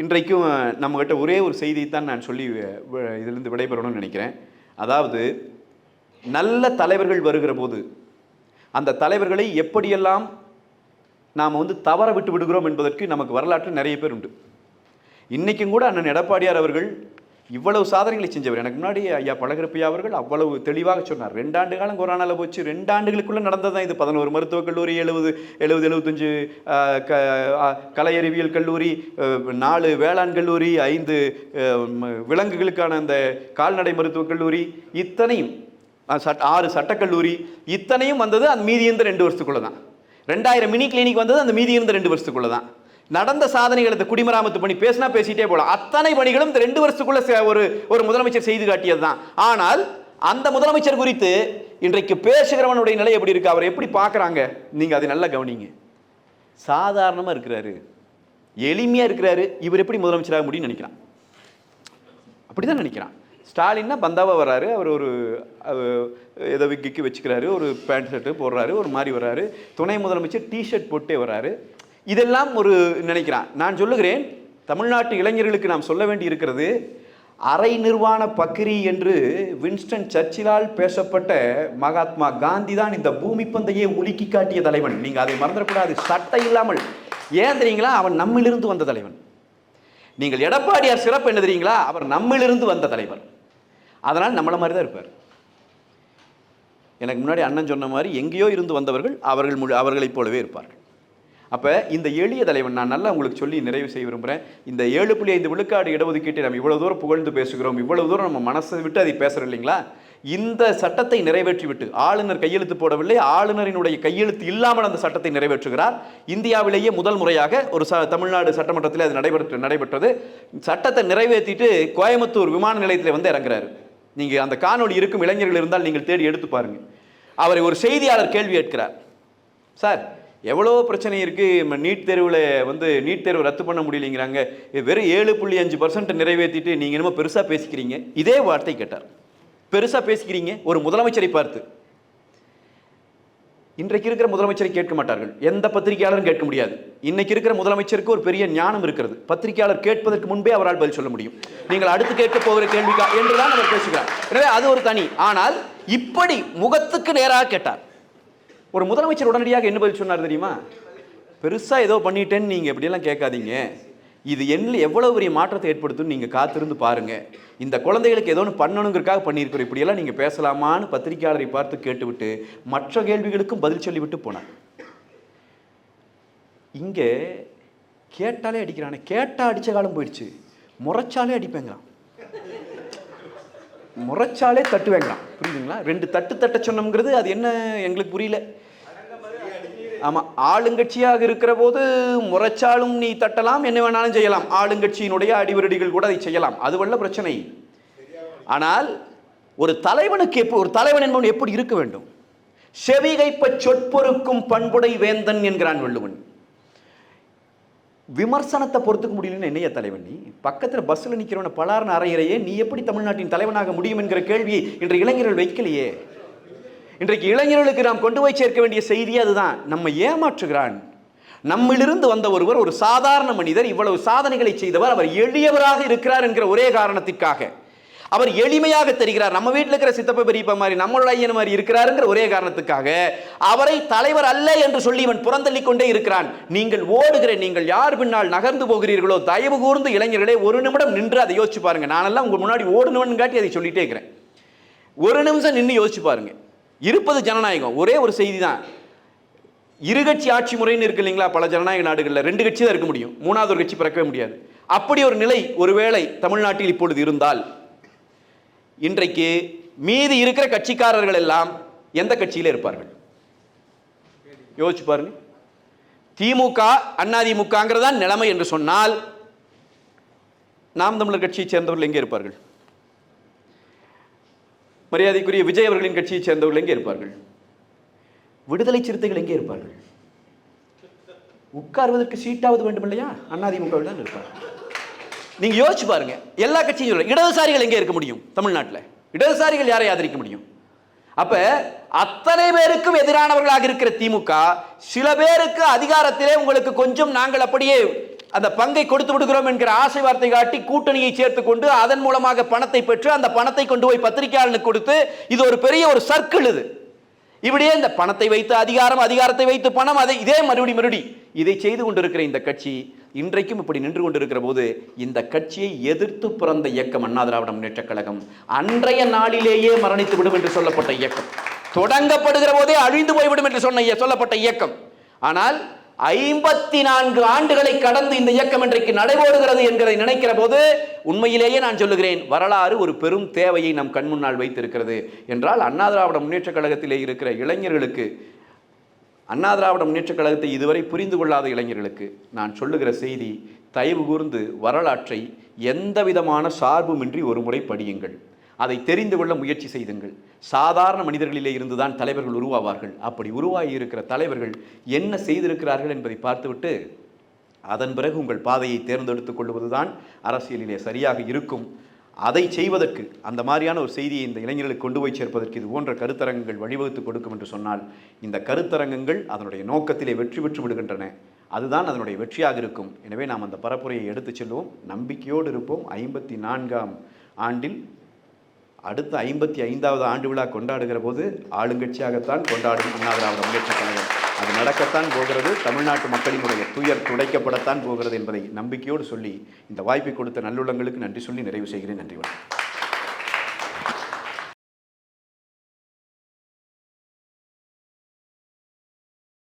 இன்றைக்கும் நம்மகிட்ட ஒரே ஒரு செய்தியை தான் நான் சொல்லி இதிலிருந்து விடைபெறணும்னு நினைக்கிறேன். அதாவது நல்ல தலைவர்கள் வருகிற போது அந்த தலைவர்களை எப்படியெல்லாம் நாம் வந்து தவற விட்டு விடுகிறோம் என்பதற்கு நமக்கு வரலாற்று நிறைய பேர் உண்டு. இன்றைக்கும் கூட அண்ணன் எடப்பாடியார் அவர்கள் இவ்வளவு சாதனைகளை செஞ்சவர். எனக்கு முன்னாடி ஐயா பழகிருப்பையா அவர்கள் அவ்வளவு தெளிவாக சொன்னார். ரெண்டாண்டு காலம் கொரோனாவில் போச்சு. ரெண்டு ஆண்டுகளுக்குள்ள நடந்ததான் இது. பதினோரு மருத்துவக் கல்லூரி எழுபது எழுபது எழுபத்தஞ்சு க கலை அறிவியல் கல்லூரி நாலு வேளாண் கல்லூரி ஐந்து விலங்குகளுக்கான அந்த கால்நடை மருத்துவக் கல்லூரி இத்தனையும் சட் ஆறு சட்டக்கல்லூரி இத்தனையும் வந்தது அந்த மீதி இருந்த ரெண்டு வருஷத்துக்குள்ள தான் ரெண்டாயிரம் மினி கிளினிக் வந்தது அந்த மீதி இருந்த ரெண்டு வருஷத்துக்குள்ள தான் நடந்த சாதனைகள் இந்த குடிமராமத்து பணி பேசினா பேசிட்டே போகலாம். அத்தனை பணிகளும் இந்த ரெண்டு வருஷத்துக்குள்ள ஒரு ஒரு முதலமைச்சர் செய்து காட்டியது தான் ஆனால் அந்த முதலமைச்சர் குறித்து இன்றைக்கு பேசுகிறவனுடைய நிலை எப்படி இருக்கு? அவர் எப்படி பார்க்குறாங்க? நீங்கள் அதை நல்லா கவனிங்க. சாதாரணமாக இருக்கிறாரு. எளிமையாக இருக்கிறாரு. இவர் எப்படி முதலமைச்சராக முடியும்னு நினைக்கிறான். அப்படிதான் நினைக்கிறான். ஸ்டாலின்னா பந்தாவா வராரு அவர் ஒரு ஏதோ விக்கிக்கு வச்சுக்கிறாரு. ஒரு பேண்ட் ஷர்ட்டு போடுறாரு. ஒரு மாதிரி வராரு துணை முதலமைச்சர் டிஷர்ட் போட்டே வராரு இதெல்லாம் ஒரு நினைக்கிறான். நான் சொல்லுகிறேன் தமிழ்நாட்டு இளைஞர்களுக்கு நாம் சொல்ல வேண்டி இருக்கிறது அரை நிர்வாண பக்ரி என்று வின்ஸ்டன் சர்ச்சிலால் பேசப்பட்ட மகாத்மா காந்தி தான் இந்த பூமி பந்தையே உலுக்கி காட்டிய தலைவன். நீங்கள் அதை மறந்துடக்கூடாது. சட்டை இல்லாமல். ஏன் தெரியுங்களா? அவன் நம்மிலிருந்து வந்த தலைவன். நீங்கள் எடப்பாடியார் சிறப்பு என்ன தெரியுங்களா? அவர் நம்மிலிருந்து வந்த தலைவர். அதனால் நம்மள மாதிரி தான் இருப்பார். எனக்கு முன்னாடி அண்ணன் சொன்ன மாதிரி எங்கேயோ இருந்து வந்தவர்கள் அவர்கள் முழு அவர்களைப் போலவே இருப்பார்கள். அப்போ இந்த எளிய தலைவன் நான் நல்லா உங்களுக்கு சொல்லி நிறைவு செய்ய விரும்புகிறேன் இந்த ஏழு புள்ளி ஐந்து விழுக்காடு இடஒதுக்கீட்டை நம்ம இவ்வளோ தூரம் புகழ்ந்து பேசுகிறோம். இவ்வளோ தூரம் நம்ம மனசை விட்டு அதை பேசுகிறோம் இல்லைங்களா? இந்த சட்டத்தை நிறைவேற்றி விட்டு ஆளுநர் கையெழுத்து போடவில்லை. ஆளுநரினுடைய கையெழுத்து இல்லாமல் அந்த சட்டத்தை நிறைவேற்றுகிறார். இந்தியாவிலேயே முதல் முறையாக ஒரு ச தமிழ்நாடு சட்டமன்றத்தில் அது நடைபெற்று நடைபெற்றது. சட்டத்தை நிறைவேற்றிட்டு கோயம்புத்தூர் விமான நிலையத்தில் வந்து இறங்குறாரு. நீங்கள் அந்த காணொலி இருக்கும் இளைஞர்கள் இருந்தால் நீங்கள் தேடி எடுத்து பாருங்கள் அவரை ஒரு செய்தியாளர் கேள்வி கேட்கிறார் சார் எவ்வளோ பிரச்சனை இருக்குது நீட் தேர்வில் வந்து நீட் தேர்வு ரத்து பண்ண முடியலைங்கிறாங்க. வெறும் ஏழு புள்ளி அஞ்சு பர்சன்ட் நிறைவேற்றிட்டு நீங்கள் என்னமோ பெருசாக பேசிக்கிறீங்க. இதே வார்த்தை கேட்டார். பெருசாக பேசிக்கிறீங்க. ஒரு முதலமைச்சரை பார்த்து. இன்றைக்கு இருக்கிற முதலமைச்சரை கேட்க மாட்டார்கள். எந்த பத்திரிகையாளரும் கேட்க முடியாது. இன்னைக்கு இருக்கிற முதலமைச்சருக்கு ஒரு பெரிய ஞானம் இருக்கிறது. பத்திரிகையாளர் கேட்பதற்கு முன்பே அவரால் பதில் சொல்ல முடியும். நீங்கள் அடுத்து கேட்க போகிற கேள்விக்கா? என்றுதான் அவர் பேசுகிறார். எனவே அது ஒரு தனி. ஆனால் இப்படி முகத்துக்கு நேராக கேட்டார். ஒரு முதலமைச்சர் உடனடியாக என்ன பதில் சொன்னார் தெரியுமா? பெருசாக ஏதோ பண்ணிட்டேன்னு நீங்கள் இப்படியெல்லாம் கேட்காதீங்க. இது என்ன எவ்வளோ பெரிய மாற்றத்தை ஏற்படுத்தும்னு நீங்கள் காத்திருந்து பாருங்கள் இந்த குழந்தைகளுக்கு ஏதோ ஒன்று பண்ணணுங்கிறக்காக பண்ணியிருக்கிறோம் இப்படியெல்லாம் நீங்கள் பேசலாமான்னு பத்திரிகையாளரை பார்த்து கேட்டுவிட்டு மற்ற கேள்விகளுக்கும் பதில் சொல்லிவிட்டு போனார். இங்கே கேட்டாலே அடிக்கிறானே. கேட்டால் அடித்த காலம் போயிடுச்சு. முறைச்சாலே அடிப்பேங்கிறான். முறைச்சாலே தட்டு வேண்டாம் புரியுதுங்களா? ரெண்டு தட்டு தட்ட சொன்னோங்கிறது அது என்ன எங்களுக்கு புரியல. ஆமாம் ஆளுங்கட்சியாக இருக்கிற போது முறைச்சாலும் நீ தட்டலாம் என்ன வேணாலும் செய்யலாம். ஆளுங்கட்சியினுடைய அடிவரடிகள் கூட அதை செய்யலாம். அது வல்ல பிரச்சனை. ஆனால் ஒரு தலைவனுக்கு எப்போ ஒரு தலைவன் என்பவன் எப்படி இருக்க வேண்டும்? செவிகைப்ப சொற்பொருக்கும் பண்புடை வேந்தன் என்கிறான் வள்ளுவன். விமர்சனத்தை பொறுத்துக்க முடியலன்னு என்னைய தலைவன் நீ? பக்கத்தில் பஸ்ஸில் நிற்கிறவன பலாரன் அறையிறையே நீ எப்படி தமிழ்நாட்டின் தலைவனாக முடியும் என்கிற கேள்வியை இன்று இளைஞர்கள் வைக்கலையே? இன்றைக்கு இளைஞர்களுக்கு நாம் கொண்டு போய் சேர்க்க வேண்டிய செய்தி அதுதான். நம்ம ஏமாற்றுகிறான். நம்மிலிருந்து வந்த ஒருவர் ஒரு சாதாரண மனிதர் இவ்வளவு சாதனைகளை செய்தவர் அவர் எளியவராக இருக்கிறார் என்கிற ஒரே காரணத்திற்காக. அவர் எளிமையாக தெரிகிறார். நம்ம வீட்டில் இருக்கிற சித்தப்ப பெரியப்பா மாதிரி நம்மளோட ஐயன் மாதிரி இருக்கிறாருங்கிற ஒரே காரணத்துக்காக அவரை தலைவர் அல்ல என்று சொல்லி இவன் புறந்தள்ளி கொண்டே இருக்கிறான். நீங்கள் ஓடுகிற நீங்கள் யார் பின்னால் நகர்ந்து போகிறீர்களோ தயவு கூர்ந்து இளைஞர்களே ஒரு நிமிடம் நின்று அதை யோசிச்சு பாருங்க. நானெல்லாம் உங்க முன்னாடி ஓடணும்னு காட்டி அதை சொல்லிட்டே இருக்கிறேன். ஒரு நிமிஷம் நின்று யோசிச்சு பாருங்க. இருப்பது ஜனநாயகம். ஒரே ஒரு செய்தி தான் இருகட்சி ஆட்சி முறைன்னு இருக்கு இல்லைங்களா? பல ஜனநாயக நாடுகளில் ரெண்டு கட்சி தான் இருக்க முடியும். மூணாவது ஒரு கட்சி பிறக்கவே முடியாது. அப்படி ஒரு நிலை ஒருவேளை தமிழ்நாட்டில் இப்பொழுது இருந்தால் இன்றைக்கு மீதி இருக்கிற கட்சிக்காரர்கள் எல்லாம் எந்த கட்சியில் இருப்பார்கள்? யோசிச்சு பாருங்க. திமுக அதிமுகங்கிறதா நிலைமை என்று சொன்னால் நாம் தமிழர் கட்சியைச் சேர்ந்தவர்கள் எங்கே இருப்பார்கள்? மரியாதைக்குரிய விஜய் அவர்களின் கட்சியைச் சேர்ந்தவர்கள் எங்கே இருப்பார்கள்? விடுதலை சிறுத்தைகள் எங்கே இருப்பார்கள்? உட்கார்வதற்கு சீட்டாவது வேண்டும் இல்லையா அதிமுகவில் தான் இருப்பார்கள். நீங்க யோசிச்சு பாருங்க. எல்லா கட்சியும் சொல்ல இடதுசாரிகள் எங்கே இருக்க முடியும் தமிழ்நாட்டில்? இடதுசாரிகள் யாரை ஆதரிக்க முடியும்? அப்ப அத்தனை பேருக்கும் எதிரானவர்களாக இருக்கிற திமுக சில பேருக்கு அதிகாரத்திலே உங்களுக்கு கொஞ்சம் நாங்கள் அப்படியே அந்த பங்கை கொடுத்து விடுகிறோம் என்கிற ஆசை வார்த்தை காட்டி கூட்டணியை சேர்த்து கொண்டு அதன் மூலமாக பணத்தை பெற்று அந்த பணத்தை கொண்டு போய் பத்திரிகையாளனுக்கு கொடுத்து இது ஒரு பெரிய ஒரு சர்க்கிள் இது. இப்படியே இந்த பணத்தை வைத்து அதிகாரம் அதிகாரத்தை வைத்து பணம் அதை இதே மறுபடி மறுபடி இதை செய்து கொண்டிருக்கிற இந்த கட்சி இன்றைக்கும் இப்படி நின்று கொண்டிருக்கிற போது இந்த கட்சியை எதிர்த்து பிறந்த இயக்கம் அண்ணா திராவிட முன்னேற்ற கழகம். அன்றைய நாளிலேயே மரணித்து விடும் என்று சொல்லப்பட்ட இயக்கம். தொடங்கப்படுகிற போதே அழிந்து போய்விடும் என்று சொன்ன சொல்லப்பட்ட இயக்கம். ஆனால் ஐம்பத்தி நான்கு ஆண்டுகளை கடந்து இந்த இயக்கம் இன்றைக்கு நடைபோடுகிறது என்கிறதை நினைக்கிற போது உண்மையிலேயே நான் சொல்லுகிறேன் வரலாறு ஒரு பெரும் தேவையை நம் கண் முன்னால் வைத்திருக்கிறது. என்றால் அண்ணா திராவிட முன்னேற்றக் கழகத்திலே இருக்கிற இளைஞர்களுக்கு அண்ணா திராவிட முன்னேற்றக் கழகத்தை இதுவரை புரிந்து கொள்ளாத இளைஞர்களுக்கு நான் சொல்லுகிற செய்தி தயவு கூர்ந்து வரலாற்றை எந்த விதமான சார்புமின்றி ஒரு முறை படியுங்கள். அதை தெரிந்து கொள்ள முயற்சி செய்துங்கள். சாதாரண மனிதர்களிலே இருந்துதான் தலைவர்கள் உருவாவார்கள். அப்படி உருவாகி இருக்கிற தலைவர்கள் என்ன செய்திருக்கிறார்கள் என்பதை பார்த்துவிட்டு அதன் பிறகு உங்கள் பாதையை தேர்ந்தெடுத்துக் கொள்வதுதான் அரசியலிலே சரியாக இருக்கும். அதை செய்வதற்கு அந்த மாதிரியான ஒரு செய்தியை இந்த இளைஞர்களுக்கு கொண்டு போய் சேர்ப்பதற்கு இது போன்ற கருத்தரங்கங்கள் வழிவகுத்து கொடுக்கும் என்று சொன்னால் இந்த கருத்தரங்கங்கள் அதனுடைய நோக்கத்திலே வெற்றி பெற்று விடுகின்றன. அதுதான் அதனுடைய வெற்றியாக இருக்கும். எனவே நாம் அந்த பரப்புரையை எடுத்துச் செல்வோம். நம்பிக்கையோடு இருப்போம். ஐம்பத்தி நான்காம் ஆண்டில் அடுத்த ஐம்பத்தி ஐந்தாவது ஆண்டு விழா கொண்டாடுகிற போது ஆளுங்கட்சியாகத்தான் கொண்டாடும் அண்ணா திராவிட முன்னேற்ற கழகம். அது நடக்கத்தான் போகிறது. தமிழ்நாட்டு மக்களினுடைய துயர் துடைக்கப்படத்தான் போகிறது என்பதை நம்பிக்கையோடு சொல்லி இந்த வாய்ப்பை கொடுத்த நல்லுள்ளங்களுக்கு நன்றி சொல்லி நிறைவு செய்கிறேன். நன்றி வணக்கம்.